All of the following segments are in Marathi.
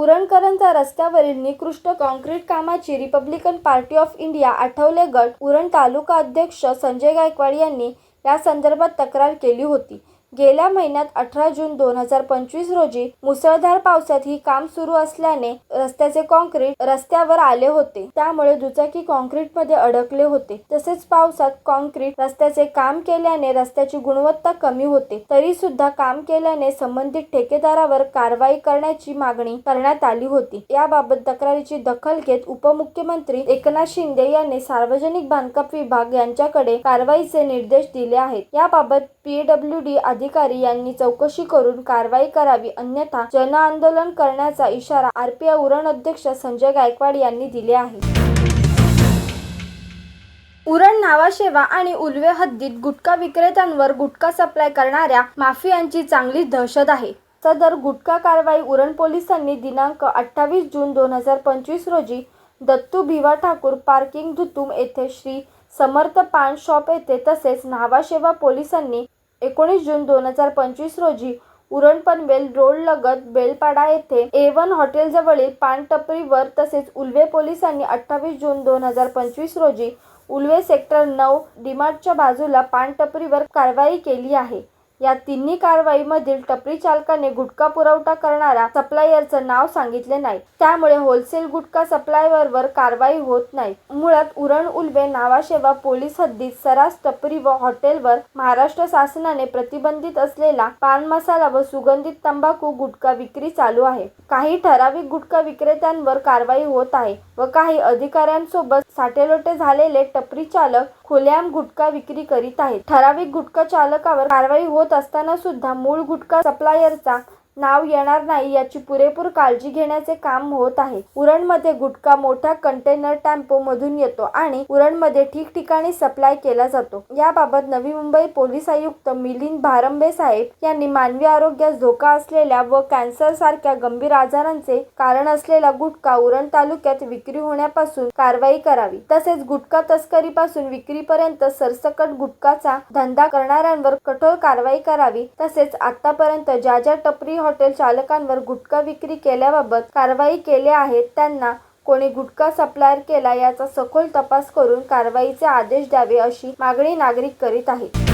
उरणकरंजा रस्त्यावरील निकृष्ट काँक्रीट कामाची Republican Party of India Athawale गट उरण तालुका अध्यक्ष संजय गायकवाड यांनी या संदर्भात तक्रार केली होती. गेल्या महिन्यात अठरा जून दोन हजार पंचवीस रोजी मुसळधार पावसात ही काम सुरू असल्याने रस्त्याचे काँक्रीट रस्त्यावर आले होते. त्यामुळे दुचाकी काँक्रीटमध्ये अडकले होते. तसेच पावसात काँक्रीट रस्त्याचे काम केल्याने रस्त्याची गुणवत्ता कमी होते. तरी सुद्धा काम केल्याने संबंधित ठेकेदारावर कारवाई करण्याची मागणी करण्यात आली होती. याबाबत तक्रारीची दखल घेत उपमुख्यमंत्री एकनाथ शिंदे यांनी सार्वजनिक बांधकाम विभाग यांच्याकडे कारवाईचे निर्देश दिले आहेत. याबाबत पीडब्ल्यूडी अधिकारी यांनी चौकशी करून कारवाई करावी अन्यथा जनआंदोलन करण्याचा इशारा आरपीआय उरण अध्यक्ष संजय गायकवाड यांनी दिले आहे. उरण नावाशेवा आणि उल्वे हद्दीत गुटखा विक्रेत्यांवर गुटखा सप्लाय करणाऱ्या माफियांची चांगली दहशत आहे. सदर गुटखा कारवाई उरण पोलिसांनी दिनांक अठ्ठावीस जून दोन हजार पंचवीस रोजी दत्तू भिवा ठाकूर पार्किंग धुतुम येथे श्री समर्थ पान शॉप येथे तसेच न्हावाशेवा पोलिसांनी एकोणीस जून दोन हजार पंचवीस रोजी उरण पनवेल रोड लगत बेलपाडा येथे ए वन हॉटेलजवळील पानटपरीवर तसेच उल्वे पोलिसांनी अठ्ठावीस जून दोन हजार पंचवीस रोजी उल्वे सेक्टर नऊ डीमार्टच्या बाजूला पानटपरीवर कारवाई केली आहे. या तिन्ही कारवाईमधील टपरी चालकाने गुटखा पुरवठा करणाऱ्या सप्लायरचं नाव सांगितले नाही. त्यामुळे होलसेल गुटखा सप्लायरवर कारवाई होत नाही. मुळात उरण उलवे नावाशेवा पोलीस हद्दीत सरास टपरी व हॉटेलवर महाराष्ट्र शासनाने प्रतिबंधित असलेला पान मसाला व सुगंधित तंबाखू गुटखा विक्री चालू आहे. काही ठराविक गुटखा विक्रेत्यांवर कारवाई होत आहे. व काही अधिकाऱ्यांसोबत साटेलोटे झालेले टपरी चालक खुलेआम गुटखा विक्री करीत आहेत. ठराविक गुटखा चालकावर कारवाई होत असताना सुद्धा मूळ गुटखा सप्लायरचा नाव येणार नाही याची पुरेपूर काळजी घेण्याचे काम होत आहे. उरणमध्ये गुटखा मोठ्या कंटेनर टेम्पो मधून येतो आणि उरणमध्ये ठिकठिकाणी सप्लाय केला जातो. याबाबत नवी मुंबई पोलीस आयुक्त मिलिंद भारंबे साहेब यांनी मानवी आरोग्यास धोका असलेल्या व कॅन्सर सारख्या गंभीर आजारांचे कारण असलेला गुटखा उरण तालुक्यात विक्री होण्यापासून कारवाई करावी. तसेच गुटखा तस्करीपासून विक्रीपर्यंत सरसकट गुटखाचा धंदा करणाऱ्यांवर कठोर कारवाई करावी. तसेच आतापर्यंत ज्या ज्या टपरी हॉटेल चालकांवर गुटखा विक्री केल्याबाबत कारवाई केल्या आहेत त्यांना कोणी गुटखा सप्लायर केला याचा सखोल तपास करून कारवाईचे आदेश द्यावे अशी मागणी नागरिक करीत आहेत.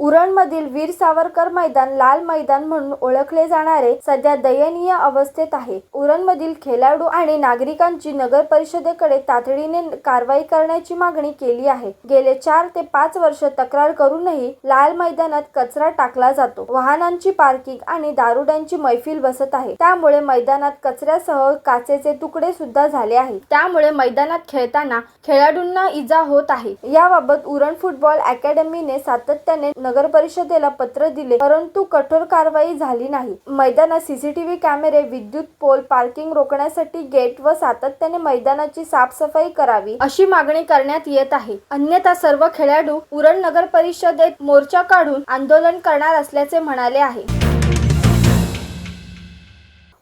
उरणमधील वीर सावरकर मैदान लाल मैदान म्हणून ओळखले जाणारे सध्या दयनीय अवस्थेत आहे. उरणमधील खेळाडू आणि नागरिकांची नगर परिषदेकडे तातडीने कारवाई करण्याची मागणी केली आहे. गेले चार ते पाच वर्ष तक्रार करूनही लाल मैदानात कचरा टाकला जातो. वाहनांची पार्किंग आणि दारुड्यांची मैफिल बसत आहे. त्यामुळे मैदानात कचऱ्यासह काचेचे तुकडे सुद्धा झाले आहे त्यामुळे मैदानात खेळताना खेळाडूंना इजा होत आहे. याबाबत उरण फुटबॉल अकॅडमीने सातत्याने नगर परिषदेला पत्र दिले परंतु कठोर कारवाई झाली नाही. मैदानात सीसीटीव्ही कॅमेरे विद्युत पोल पार्किंग रोखण्यासाठी गेट व सातत्याने मैदानाची साफसफाई करावी अशी मागणी करण्यात येत आहे. अन्यथा सर्व खेळाडू उरण नगर परिषदेत मोर्चा काढून आंदोलन करणार असल्याचे म्हणाले आहे.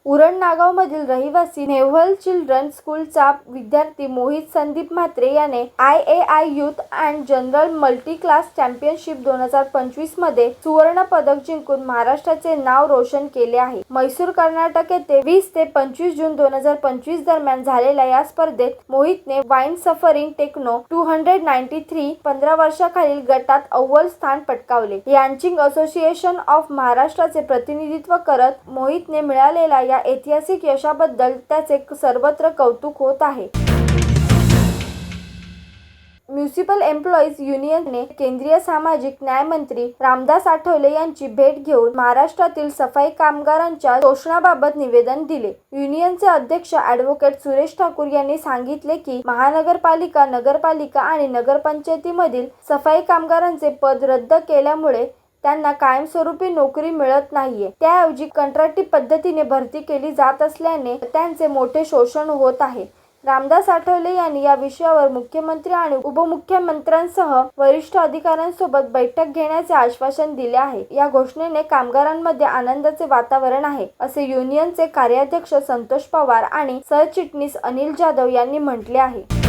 उरण नागावमधील रहिवासी नेव्हल चिल्ड्रन स्कूलचा विद्यार्थी मोहित संदीप म्हात्रे याने I A I youth and general multi class championship दोन हजार पंचवीसमध्ये सुवर्ण पदक जिंकून महाराष्ट्राचे नाव रोशन केले आहे. मैसूर कर्नाटक येथे वीस ते पंचवीस जून दोन हजार पंचवीस दरम्यान झालेल्या या स्पर्धेत मोहितने wind surfing techno two hundred ninety three पंधरा वर्षाखालील गटात अव्वल स्थान पटकावले. यांचिंग असोसिएशन ऑफ महाराष्ट्राचे प्रतिनिधित्व करत मोहितने मिळालेला या ऐतिहासिक यशाबद्दल त्याचे सर्वत्र कौतुक होत आहे. म्युनिसिपल एम्प्लॉईज युनियनने केंद्रीय सामाजिक न्याय मंत्री रामदास आठवले यांची भेट घेऊन महाराष्ट्रातील सफाई कामगारांच्या शोषणाबाबत निवेदन दिले. युनियनचे अध्यक्ष ॲडव्होकेट सुरेश ठाकूर यांनी सांगितले की महानगरपालिका नगरपालिका आणि नगरपंचायतीमधील सफाई कामगारांचे पद रद्द केल्यामुळे त्यांना कायमस्वरूपी नोकरी मिळत नाहीये. त्याऐवजी कंत्राटी पद्धतीने भरती केली जात असल्याने त्यांचे मोठे शोषण होत आहे. रामदास आठवले यांनी या विषयावर मुख्यमंत्री आणि उपमुख्यमंत्र्यांसह वरिष्ठ अधिकाऱ्यांसोबत बैठक घेण्याचे आश्वासन दिले आहे. या घोषणेने कामगारांमध्ये आनंदाचे वातावरण आहे असे युनियनचे कार्याध्यक्ष संतोष पवार आणि सरचिटणीस अनिल जाधव यांनी म्हटले आहे.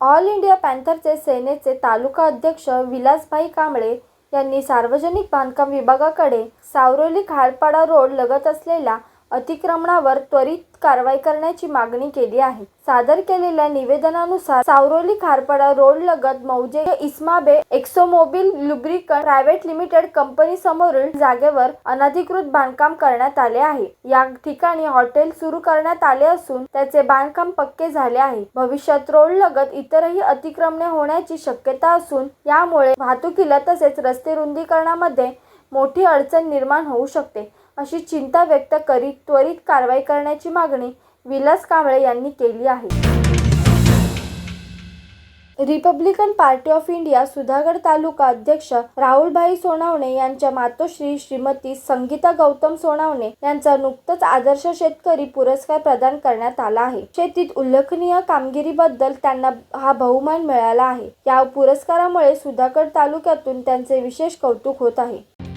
ऑल इंडिया पॅन्थरचे सेनेचे तालुका अध्यक्ष विलासभाई कांबळे यांनी सार्वजनिक बांधकाम विभागाकडे सावरोली खारपाडा रोड लगत असलेल्या अतिक्रमणावर त्वरित कारवाई करण्याची मागणी केली आहे. सादर केलेल्या निवेदनानुसार सावरोली खारपाडा रोड लगत मौजे इस्माबे ExxonMobil lubricant private limited company समोरील जागेवर अनधिकृत बांधकाम करण्यात आले आहे. या ठिकाणी हॉटेल सुरू करण्यात आले असून त्याचे बांधकाम पक्के झाले आहे. भविष्यात रोड लगत इतरही अतिक्रमणे होण्याची शक्यता असून यामुळे वाहतुकीला तसेच रस्ते रुंदीकरणामध्ये मोठी अडचण निर्माण होऊ शकते. अशी चिंता व्यक्त करीत त्वरित कारवाई करण्याची मागणी विलास कांबळे यांनी केली आहे. Republican Party of India Sudhagad taluka अध्यक्ष राहुलभाई सोनावणे यांच्या मातोश्री श्रीमती संगीता गौतम सोनावणे यांचा नुकतंच आदर्श शेतकरी पुरस्कार प्रदान करण्यात आला आहे. शेतीत उल्लेखनीय कामगिरीबद्दल त्यांना हा बहुमान मिळाला आहे. या पुरस्कारामुळे सुधागड तालुक्यातून त्यांचे विशेष कौतुक होत आहे.